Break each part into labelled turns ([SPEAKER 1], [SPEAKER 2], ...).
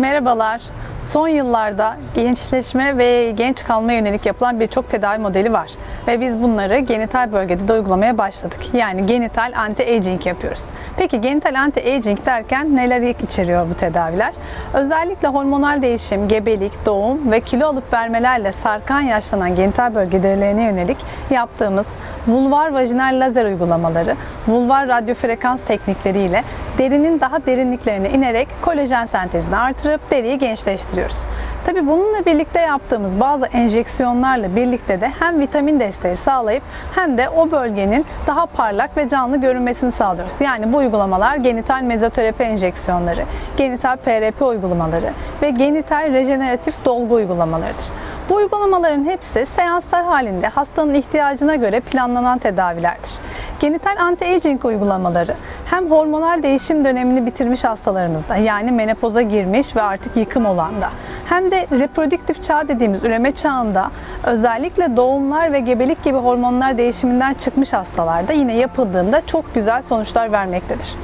[SPEAKER 1] Merhabalar. Son yıllarda gençleşme ve genç kalma yönelik yapılan birçok tedavi modeli var. Ve biz bunları genital bölgede de uygulamaya başladık. Yani genital anti-aging yapıyoruz. Peki genital anti-aging derken neler içeriyor bu tedaviler? Özellikle hormonal değişim, gebelik, doğum ve kilo alıp vermelerle sarkan yaşlanan genital bölgelerine yönelik yaptığımız vulvar vajinal lazer uygulamaları, vulvar radyofrekans teknikleriyle derinin daha derinliklerine inerek kolajen sentezini artırıp deriyi gençleştiriyoruz. Tabi bununla birlikte yaptığımız bazı enjeksiyonlarla birlikte de hem vitamin desteği sağlayıp hem de o bölgenin daha parlak ve canlı görünmesini sağlıyoruz. Yani bu uygulamalar genital mezoterapi enjeksiyonları, genital PRP uygulamaları ve genital rejeneratif dolgu uygulamalarıdır. Bu uygulamaların hepsi seanslar halinde hastanın ihtiyacına göre planlanan tedavilerdir. Genital anti-aging uygulamaları hem hormonal değişim dönemini bitirmiş hastalarımızda yani menopoza girmiş ve artık yıkım olanda hem de reprodüktif çağ dediğimiz üreme çağında özellikle doğumlar ve gebelik gibi hormonlar değişiminden çıkmış hastalarda yine yapıldığında çok güzel sonuçlar vermektedir.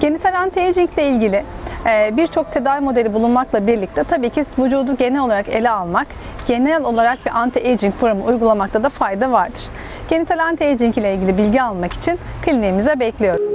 [SPEAKER 1] Genital anti-aging ile ilgili e, birçok tedavi modeli bulunmakla birlikte tabii ki vücudu genel olarak ele almak, genel olarak bir anti-aging programı uygulamakta da fayda vardır. Genital anti-aging ile ilgili bilgi almak için kliniğimize bekliyorum.